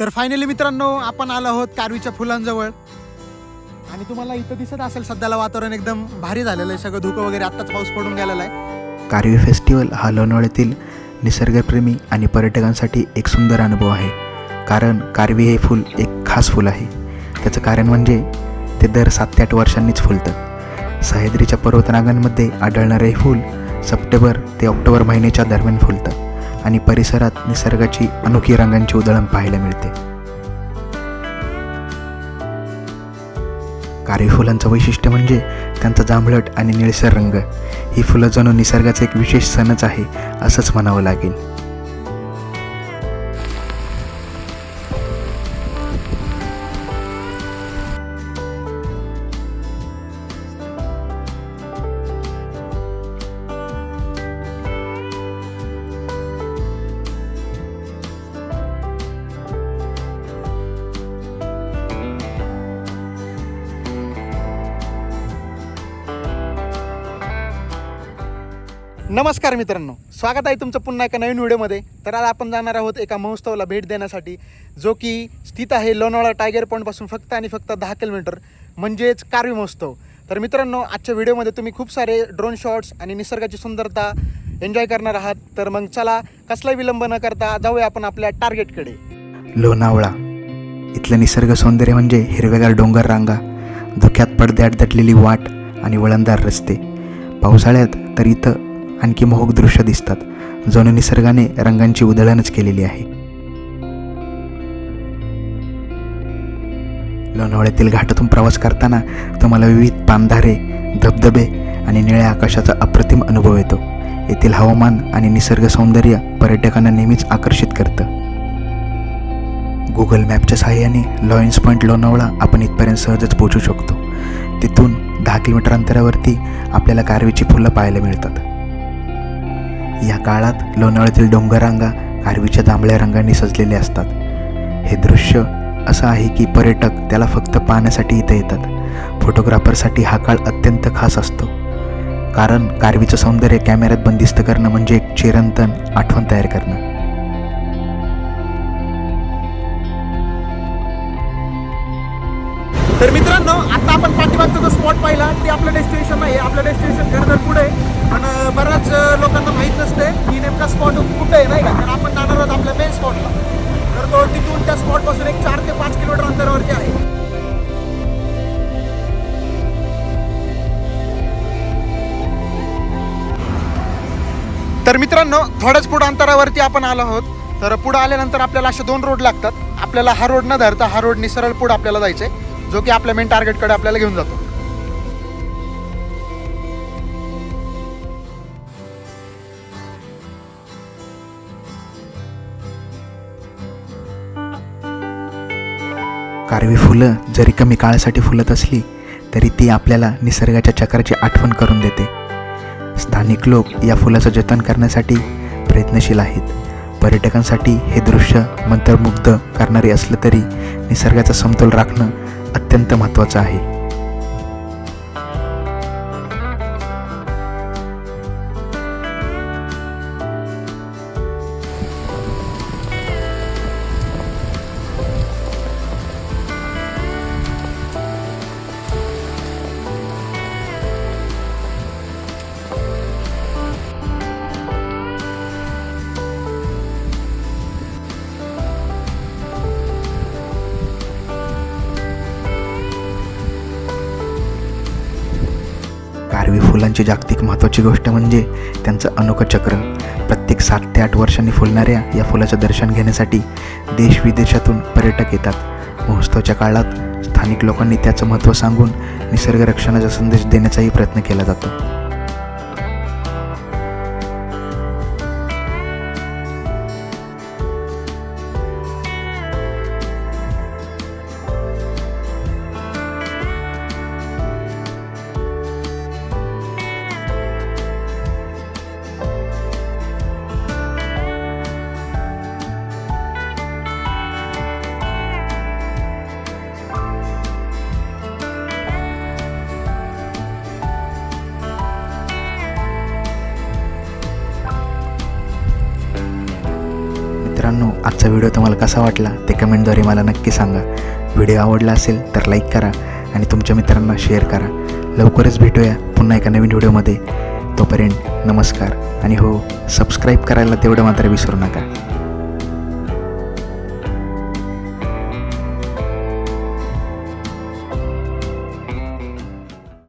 तर फायनली मित्रांनो आपण आलो आहोत कारवीच्या फुलांजवळ. आणि तुम्हाला इथं दिसत असेल सध्याला वातावरण एकदम भारी झालेलं आहे. सगळं धुकं वगैरे आत्ताच पाऊस पडून गेलेला आहे. कारवी फेस्टिवल हा लोणावळ्यातील निसर्गप्रेमी आणि पर्यटकांसाठी एक सुंदर अनुभव आहे. कारण कारवी हे फूल एक खास फूल आहे. त्याचं कारण म्हणजे ते दर सात ते आठ वर्षांनीच फुलतं. सह्याद्रीच्या पर्वतरांगांमध्ये आढळणारे हे फूल सप्टेंबर ते ऑक्टोबर महिन्याच्या दरम्यान फुलतं. आणि परिसरात निसर्गाची अनोखी रंगांची उधळण पाहायला मिळते. कारवी फुलांचं वैशिष्ट्य म्हणजे त्यांचा जांभळट आणि निळसर रंग. ही फुलं जणू निसर्गाचा एक विशेष सणच आहे असंच म्हणावं लागेल. नमस्कार मित्रांनो स्वागत आहे तुमचं पुन्हा एका नवीन व्हिडिओमध्ये. तर आज आपण जाणार आहोत एका महोत्सवाला भेट देण्यासाठी जो की स्थित आहे लोणावळा टायगर पॉईंटपासून फक्त आणि फक्त दहा किलोमीटर म्हणजेच कारवी महोत्सव. तर मित्रांनो आजच्या व्हिडिओमध्ये तुम्ही खूप सारे ड्रोन शॉट्स आणि निसर्गाची सुंदरता एन्जॉय करणार आहात. तर मग चला कसलाही विलंब न करता जाऊया आपण आपल्या टार्गेटकडे लोणावळा. इथलं निसर्ग सौंदर्य म्हणजे हिरवेगार डोंगर रांगा धुक्यात पडद्यात दटलेली वाट आणि वळणदार रस्ते. पावसाळ्यात तर इथं आणखी मोहक दृश्य दिसतात. जणू निसर्गाने रंगांची उधळणच केलेली आहे. लोणावळ्यातील घाटातून प्रवास करताना तुम्हाला विविध पानधारे धबधबे आणि निळ्या आकाशाचा अप्रतिम अनुभव येतो. येथील हवामान आणि निसर्ग सौंदर्य पर्यटकांना नेहमीच आकर्षित करतं. गुगल मॅपच्या सहाय्याने लॉयन्स पॉईंट लोणावळा आपण इथपर्यंत सहजच पोहोचू शकतो. तिथून दहा किलोमीटर अंतरावरती आपल्याला कारवीची फुलं पाहायला मिळतात. या काळात लोणावळ्यातील डोंगररांगा कारवीच्या जांभळ्या रंगांनी सजलेले असतात. हे दृश्य असं आहे की पर्यटक त्याला फक्त पाहण्यासाठी इथं येतात. फोटोग्राफरसाठी हा काळ अत्यंत खास असतो. कारण कारवीचं सौंदर्य कॅमेऱ्यात बंदिस्त करणं म्हणजे एक चिरंतन आठवण तयार करणं. तर मित्रांनो आता आपण पाठीमागचा जो स्पॉट पाहिला ते आपलं डेस्टिनेशन नाही आपलं डेस्टिनेशन खरं तर पुढे आहे. आणि बऱ्याच लोकांना माहीत नसते की नेमका स्पॉट कुठे आहे नाही का? तर आपण जाणार आहोत आपल्या मेन स्पॉटला तर तो तिथून त्या स्पॉटपासून एक चार ते पाच किलोमीटर अंतरावरती आहे. तर मित्रांनो थोड्याच पुढं अंतरावरती आपण आलो आहोत. तर पुढं आल्यानंतर आपल्याला असे दोन रोड लागतात. आपल्याला हा रोड न धरता हा रोडनी सरळ पुढं आपल्याला जायचं आहे जो की आपल्या मेन टार्गेटकडे आपल्याला घेऊन जातो. कारवी फुलं जरी कमी काळासाठी फुलत असली तरी ती आपल्याला निसर्गाच्या चक्राची आठवण करून देते. स्थानिक लोक या फुलाचं जतन करण्यासाठी प्रयत्नशील आहेत. पर्यटकांसाठी हे दृश्य मंत्रमुग्ध करणारे असलं तरी निसर्गाचा समतोल राखणं अत्यंत महत्त्वाचं आहे. कारवी फुलांची जागतिक महत्त्वाची गोष्ट म्हणजे त्यांचं अनोखं चक्र. प्रत्येक सात ते आठ वर्षांनी फुलणाऱ्या या फुलाचं दर्शन घेण्यासाठी देश विदेशातून पर्यटक येतात. महोत्सवाच्या काळात स्थानिक लोकांनी त्याचं महत्त्व सांगून निसर्ग रक्षणाचा संदेश देण्याचाही प्रयत्न केला जातो. आजचा व्हिडिओ तुम्हाला कसा वाटला ते कमेंटद्वारे मला नक्की सांगा. व्हिडिओ आवडला असेल तर लाईक करा आणि तुमच्या मित्रांना शेअर करा. लवकरच भेटूया पुन्हा एका नवीन व्हिडिओमध्ये. तोपर्यंत नमस्कार आणि हो सबस्क्राईब करायला तेवढं मात्र विसरू नका.